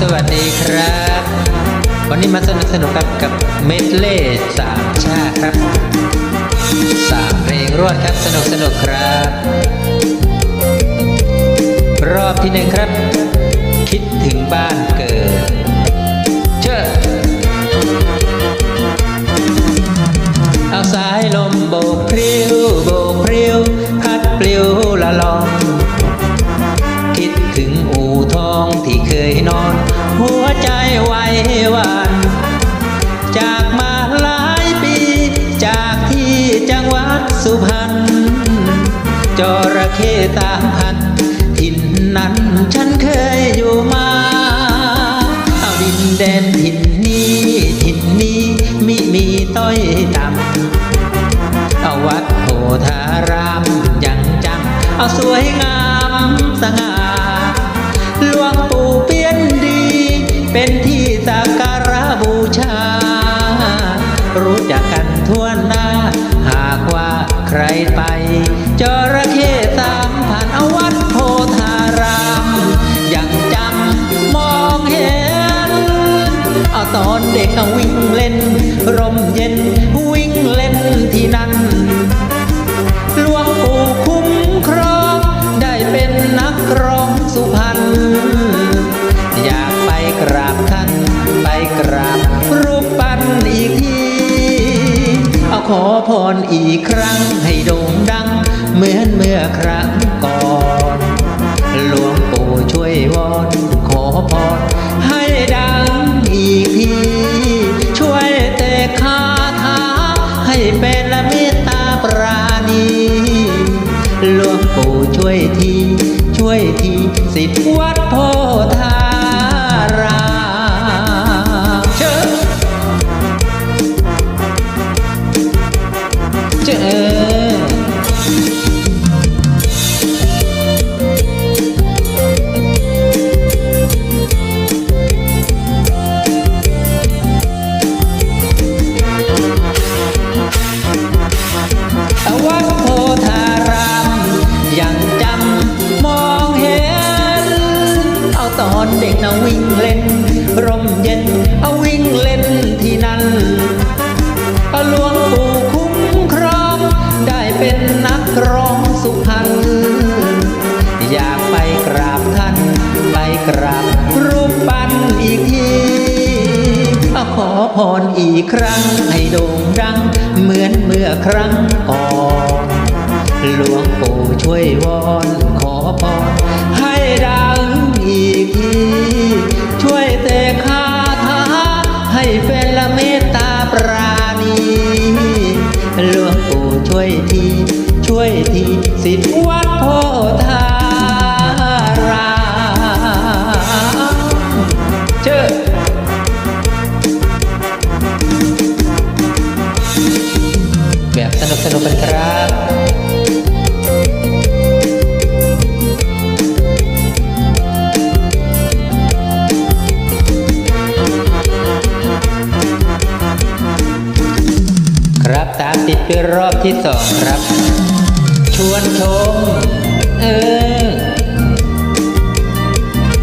สวัสดีครับ วันนี้มาสนุกสนุกกับกับเมดเล่สามชาติครับสามเพลงรวดครับสนุกสนุกครับ รอบที่หนึ่งครับ คิดถึงบ้าน หวันจากมาหลายปี จากที่จังหวัดสุพรรณจระเข้ตามพันถิ่นนั้นฉันเคยอยู่มาเอาดินแดนถิ่นนี้ถิ่นนี้มิมีต้อยต่ำเอาวัดโพธารามยังจำเอาสวยงาม รู้จักกันทั่วหน้า หากว่าใครไปจระ ขอพรอีกครั้งให้โด่งดัง เหมือนเมื่อครั้งก่อนหลวงปู่ช่วยวอนขอพรให้ดังอีกที ช่วยเตะคาถาให้เป็นละเมตตาปราณีหลวงปู่ช่วยที ช่วยทีสิทธิวัดโพธา อาตอนเด็กนะวิ่งเล่น ร่มเย็นเอาวิ่งเล่นที่นั่นเอาหลวงปู่คุ้มครอง ได้เป็นนักร้องสุพรรณอยากไปกราบท่าน ไปกราบรูปปั้นอีกทีเอาขอพรอีกครั้ง ให้โด่งดัง เหมือนเมื่อครั้งก่อนหลวงปู่ช่วย สิทธิวัดโพธารามเชิญแบบสนุกสนุกกันครับครับตามติดเป็นรอบที่สองครับ วนชม เออ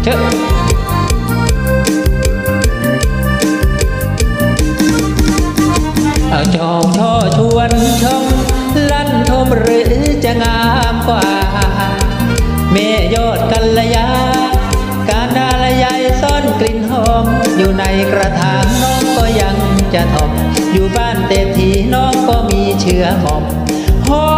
เชอะเอาจองช่อชวนชม ลั่นทมหรือจะงามกว่า เมยอดกัลยา การดาลยายซ่อนกลิ่นหอม อยู่ในกระถางน้องก็ยังจะทอมอยู่บ้านเตทีน้องก็มีเชื้อหมอมหอม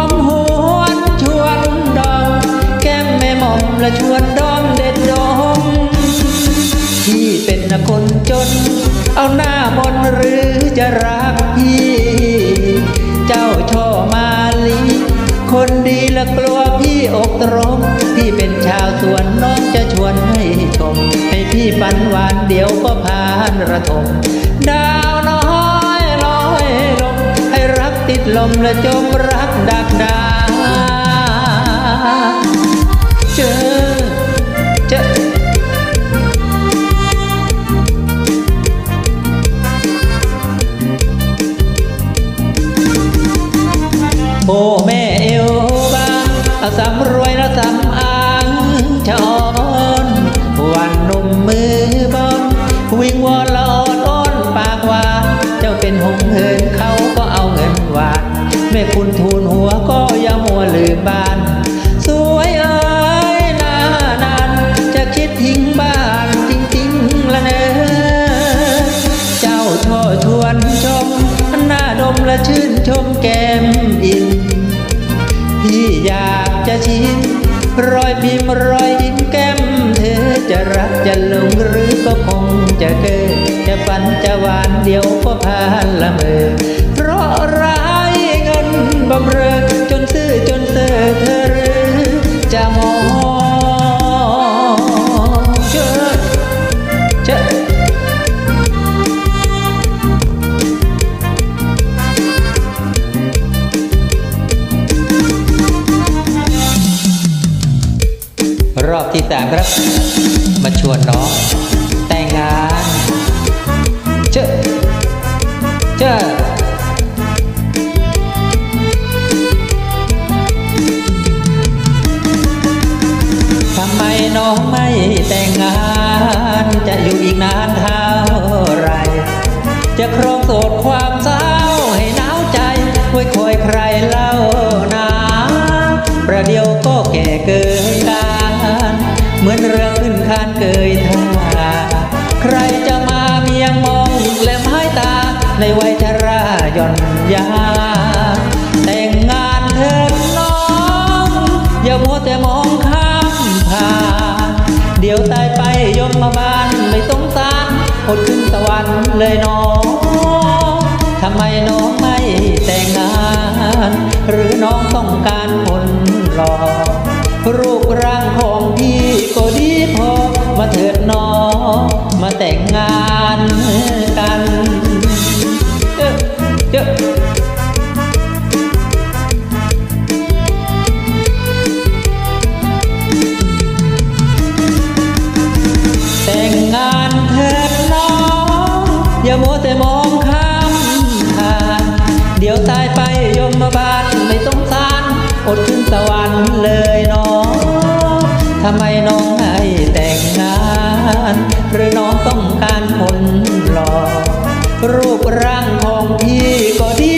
ดีและกลัวพี่อกตรมพี่เป็นชาวสวนน้องจะชวนให้ชมให้พี่ฝันหวานเดี๋ยวก็ผ่านระทมดาวน้อยลอยลมให้รักติดลมและจมรักดักดาางสำรวยและสำอาม รอยพิมพ์รอยยิ้มแก้มเธอจะรักจะหลงหรือก็คงจะเกิดจะฝันจะหวานเดียวก็พานละเมอเพราะรัก รอบที่สามครับ มาชวนน้อง แต่งงานเจ้าเจ้าทำไมน้องไม่แต่งงาน จะอยู่อีกนานเท่าไร จะครองโสดความเศร้าให้หนาวใจไว้คอยใครเล่านาประเดี๋ยวก็แก่เกินการ เหมือนเรือขึ้นคานเกยท่าใครจะมาเมียงมองและไม้ตา ในวัยชราหย่อนยา แต่งงานเถิดน้อง อย่ามัวแต่มองข้ามผ่านเดี๋ยวตายไปยมมาบ้านไม่สงสารอดขึ้นสวรรค์เลยน้องทำไมน้องไม่แต่งงาน หรือน้องต้องการ พอมาเถิดน้องมาแต่งงานกันเจ้าเจ้าแต่งงานเถิดน้อง อย่ามัวแต่มองข้ามผ่านเดี๋ยวตายไปยมบาลไม่สงสารอดขึ้นสวรรค์เลยน้อง ทำไมน้องให้แต่งงาน หรือน้องต้องการคนหล่อรูปร่างของพี่ก็ดี